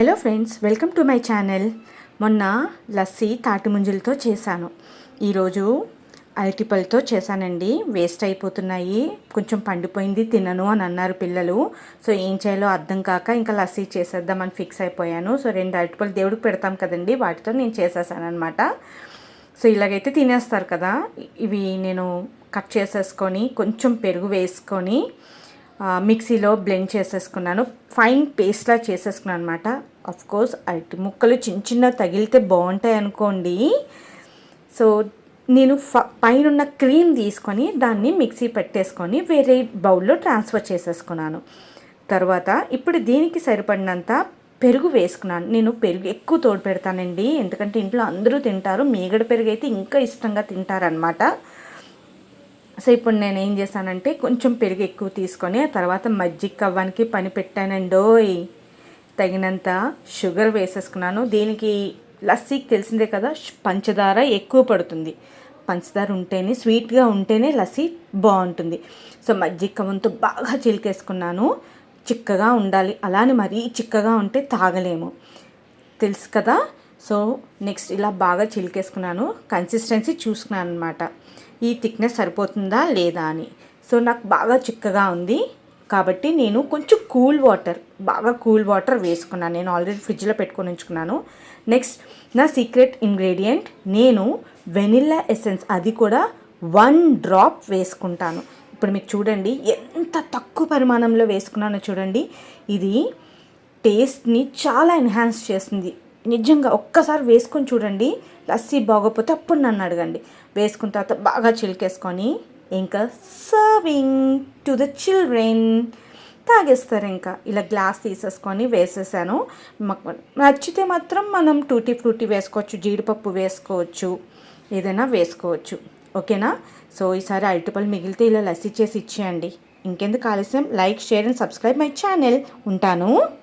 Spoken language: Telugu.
Hello friends welcome to my channel. మొన్న లస్సీ తాటి ముంజులతో చేశాను. ఈరోజు అరటిపళ్ళతో చేశానండి. వేస్ట్ అయిపోతున్నాయి. కొంచెం పండిపోయింది తినను అని అన్నారు పిల్లలు. సో ఏం చేయాలో అర్థం కాక ఇంకా లస్సీ చేసేద్దామని ఫిక్స్ అయిపోయాను. సో రెండు అరటిపళ్ళు దేవుడికి పెడతాం కదండి వాటితో నేను చేసేసాను అనమాట సో ఇలాగైతే తినేస్తారు కదా. ఇవి నేను కట్ చేసేసుకొని కొంచెం పెరుగు వేసుకొని మిక్సీలో బ్లెండ్ చేసేసుకున్నాను. ఫైన్ పేస్ట్లా చేసేసుకున్నాను అనమాట కోర్స్ అరటి ముక్కలు చిన్న చిన్న తగిలితే బాగుంటాయి అనుకోండి. సో నేను ఫ పైనున్న క్రీమ్ తీసుకొని దాన్ని మిక్సీ పెట్టేసుకొని వేరే బౌల్లో ట్రాన్స్ఫర్ చేసేసుకున్నాను. తర్వాత ఇప్పుడు దీనికి సరిపడినంత పెరుగు వేసుకున్నాను. నేను పెరుగు ఎక్కువ తోడు పెడతానండి. ఎందుకంటే ఇంట్లో అందరూ తింటారు. మీగడ పెరుగు అయితే ఇంకా ఇష్టంగా తింటారనమాట సో ఇప్పుడు నేను ఏం చేశానంటే కొంచెం పెరుగు ఎక్కువ తీసుకొని ఆ తర్వాత మజ్జిగ కవ్వానికి పని పెట్టానండోయ్. తగినంత షుగర్ వేసేసుకున్నాను. దీనికి లస్సీకి తెలిసిందే కదా పంచదార ఎక్కువ పడుతుంది. పంచదార ఉంటేనే స్వీట్గా ఉంటేనే లస్సీ బాగుంటుంది. సో మజ్జిగ కవంతో బాగా చిలికేసుకున్నాను. చిక్కగా ఉండాలి. అలానే మరీ చిక్కగా ఉంటే తాగలేము. తెలుసు కదా? సో నెక్స్ట్ ఇలా బాగా చిలికేసుకున్నాను. కన్సిస్టెన్సీ చూసుకున్నాను అనమాట ఈ థిక్నెస్ సరిపోతుందా లేదా అని. సో నాకు బాగా చిక్కగా ఉంది. కాబట్టి నేను కొంచెం కూల్ వాటర్ బాగా కూల్ వాటర్ వేసుకున్నాను. నేను ఆల్రెడీ ఫ్రిడ్జ్లో పెట్టుకొని ఉంచుకున్నాను. నెక్స్ట్ నా సీక్రెట్ ఇంగ్రీడియంట్ నేను వెనిల్లా ఎసెన్స్ అది కూడా వన్ డ్రాప్ వేసుకుంటాను. ఇప్పుడు మీకు చూడండి ఎంత తక్కువ పరిమాణంలో వేసుకున్నానో చూడండి. ఇది టేస్ట్ని చాలా ఎన్హాన్స్ చేస్తుంది. నిజంగా ఒక్కసారి వేసుకొని చూడండి లస్సీ బాగోపోతే అప్పుడు నన్ను అడగండి. వేసుకున్న తర్వాత బాగా చిలికేసుకొని ఇంకా సర్వింగ్ టు ద చిల్డ్రన్ తాగేస్తారు ఇంకా. ఇలా గ్లాస్ తీసేసుకొని వేసేసాను. మాకు నచ్చితే మాత్రం మనం టూటీ ఫ్రూటీ వేసుకోవచ్చు జీడిపప్పు వేసుకోవచ్చు ఏదైనా వేసుకోవచ్చు. ఓకేనా? సో ఈసారి అరటిపళ్ళు మిగిలితే ఇలా లస్సీ చేసి ఇచ్చేయండి. ఇంకెందుకు ఆలస్యం? Like share and subscribe my channel. ఉంటాను.